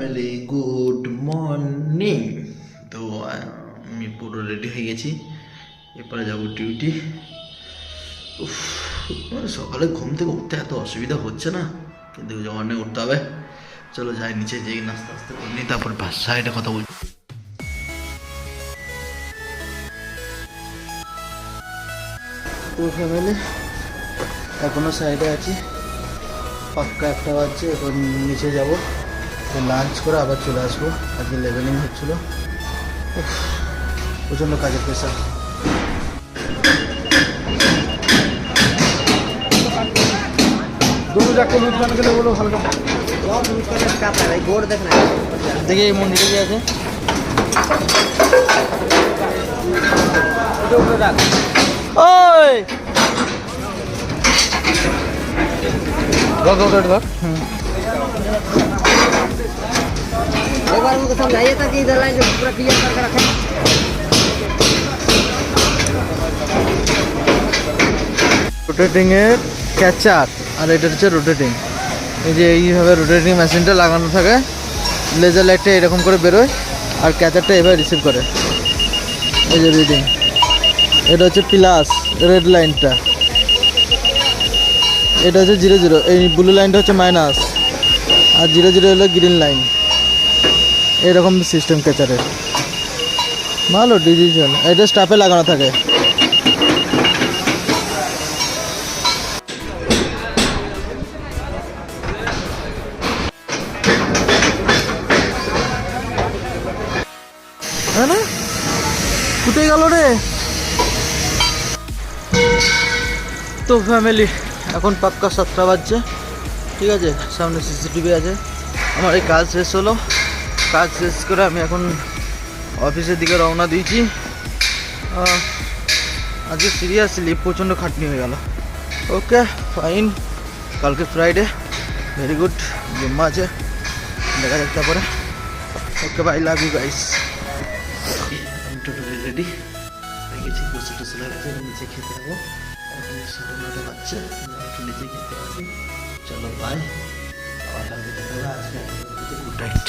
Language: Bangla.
ফ্যামিলি গুড মর্নিং তো আমি পুরো রেডি হয়ে গেছি। এরপরে যাব ডিউটি মানে সকালে ঘুম থেকে উঠতে এত অসুবিধা হচ্ছে না। কিন্তু যখন উঠতে হবে। চলো যাই নিচে যেয়ে নাস্তা আস্তে করে নিই, তারপর সাইডে কথা বলছি। তো ফ্যামিলি এখনও সাইডে আছি। পাক্কা একটা বাজছে, এখন নিচে যাব। লাঞ্চ করে আবার চলে আসব। আজকে লেভেলিং হচ্ছিল। প্রচণ্ড কাজের পেশা দেখি এই মন্দিরে কি আছে। ওই! ধর ধর ধর। হুম। एक बार उनको समझाइए था कि इधर लाइन से पूरा क्लियर करके रखें রোটেটিং এর ক্যাচার আর এটা হচ্ছে রোটেটিং এই যে এইভাবে রোটেটিং মেশিনটা লাগানো থাকে লেজার লাইটটা এরকম করে বেরোয় আর ক্যাচারটা এভাবে রিসিভ করে এই যে রিডিং এটা হচ্ছে প্লাস রেড লাইনটা এটা হচ্ছে জিরো জিরো এই ব্লু লাইনটা হচ্ছে মাইনাস আর জিরো জিরো হলো গ্রিন লাইন এরকম সিস্টেম ক্যাচারের ভালো ডিজিটাল এটা স্টাফে লাগানো থাকে। হ্যাঁ গেল রে। তো ফ্যামিলি এখন পাক্কা সাতটা বাজছে। ঠিক আছে, সামনে সিসিটিভি আছে। আমার এই কাজ শেষ হলো। কাজ শেষ করে আমি এখন অফিসের দিকে রওনা দিয়েছি। আজকে সিরিয়াসলি প্রচণ্ড খাটনি হয়ে গেল। Okay, fine. কালকে ফ্রাইডে। ভেরি গুড, জুম্মা আছে। দেখা যাক তারপরে। Okay, bye, love you guys. Totally ready হয়ে গেছি গোসল টোসল হয়ে নিচে খেতে যাব। এখন সাড়ে বাচ্চা একটু নিচে খেতে আসি। চলো, বাই। আবার আজকে গুড নাইট।